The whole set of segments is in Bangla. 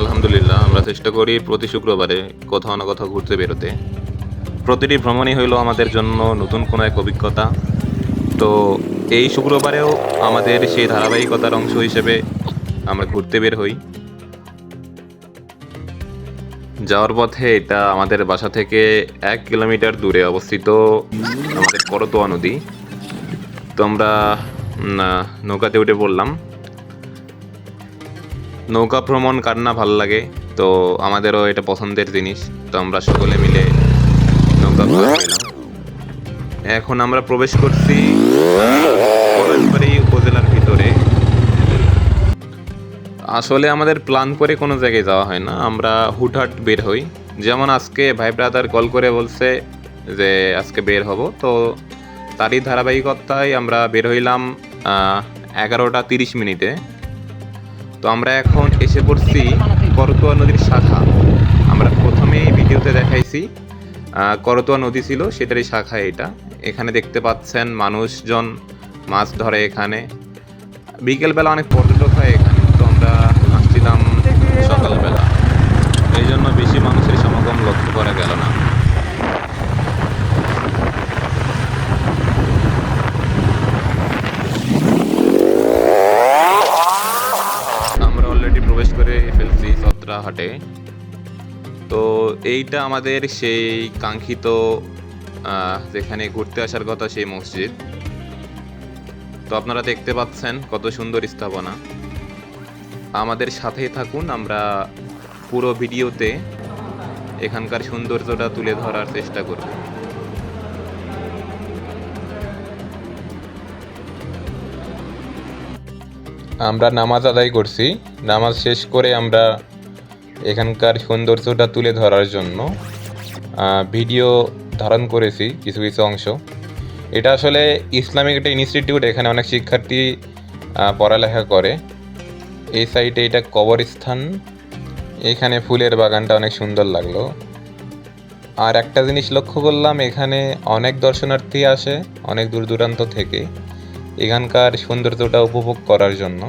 আলহামদুলিল্লাহ, আমরা চেষ্টা করি প্রতি শুক্রবারে কোথাও না কোথাও ঘুরতে বেরোতে। প্রতিটি ভ্রমণই হইল আমাদের জন্য নতুন কোনো এক অভিজ্ঞতা। তো এই শুক্রবারেও আমাদের সেই ধারাবাহিকতার অংশ হিসেবে আমরা ঘুরতে বের হই। যাওয়ার পথে এটা আমাদের বাসা থেকে এক কিলোমিটার দূরে অবস্থিত আমাদের করতোয়া নদী। তো আমরা নৌকাতে উঠে পড়লাম। নৌকা ভ্রমণ কার না ভালো লাগে, তো আমাদেরও এটা পছন্দের জিনিস, তো আমরা সকলে মিলে নৌকা ভ্রমণ এখন আমরা প্রবেশ করছি উপজেলার ভিতরে। আসলে আমাদের প্ল্যান করে কোনো জায়গায় যাওয়া হয় না, আমরা হুটহাট বের হই। যেমন আজকে ভাই ব্রাদার কল করে বলছে যে আজকে বের হব, তো তারই ধারাবাহিকতায় আমরা বের হইলাম এগারোটা তিরিশ মিনিটে। তো আমরা এখন এসে পড়ছি করতোয়া নদীর শাখা। আমরা প্রথমেই ভিডিওতে দেখাইছি করতোয়া নদী ছিল, সেটারই শাখা এটা। এখানে দেখতে পাচ্ছেন মানুষজন মাছ ধরে এখানে। বিকেলবেলা অনেক পর্যটক হয় এখানে তো আমরা আসছিলাম সকালবেলা এই জন্য বেশি মানুষের সমাগম লক্ষ্য করা গেল না আমরা অলরেডি প্রবেশ করে ফেলছি সত্রা হাটে। তো এইটা আমাদের সেই কাঙ্ক্ষিত যেখানে ঘুরতে আসার কথা সেই মসজিদ। তো আপনারা দেখতে পাচ্ছেন কত সুন্দর স্থাপনা। আমাদের সাথেই থাকুন, আমরা পুরো ভিডিওতে এখানকার সৌন্দর্যটা তুলে ধরার চেষ্টা করব। আমরা নামাজ আদায় করছি। নামাজ শেষ করে আমরা এখানকার সৌন্দর্যটা তুলে ধরার জন্য ভিডিও ধারণ করেছি কিছু কিছু অংশ। এটা আসলে ইসলামিক একটা ইনস্টিটিউট, এখানে অনেক শিক্ষার্থী পড়ালেখা করে। এই সাইডে এটা কবরস্থান। এখানে ফুলের বাগানটা অনেক সুন্দর লাগল। আর একটা জিনিস লক্ষ্য করলাম, এখানে অনেক দর্শনার্থী আসে, অনেক দূর দূরান্ত থেকে। এখানকার সৌন্দর্যটা উপভোগ করার জন্য।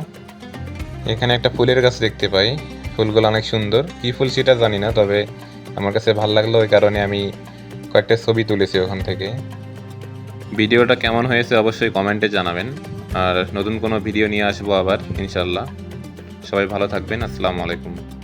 এখানে একটা ফুলের গাছ দেখতে পাই। ফুলগুলো অনেক সুন্দর। কী ফুল সেটা জানি না, তবে আমার কাছে ভালো লাগল ওই কারণে আমি কয়েকটা ছবি তুলেছি ওখান থেকে। ভিডিওটা কেমন হয়েছে অবশ্যই কমেন্টে জানাবেন। আর নতুন কোনো ভিডিও নিয়ে আসব আবার ইনশাল্লাহ সবাই ভালো থাকবেন। আসসালামু আলাইকুম।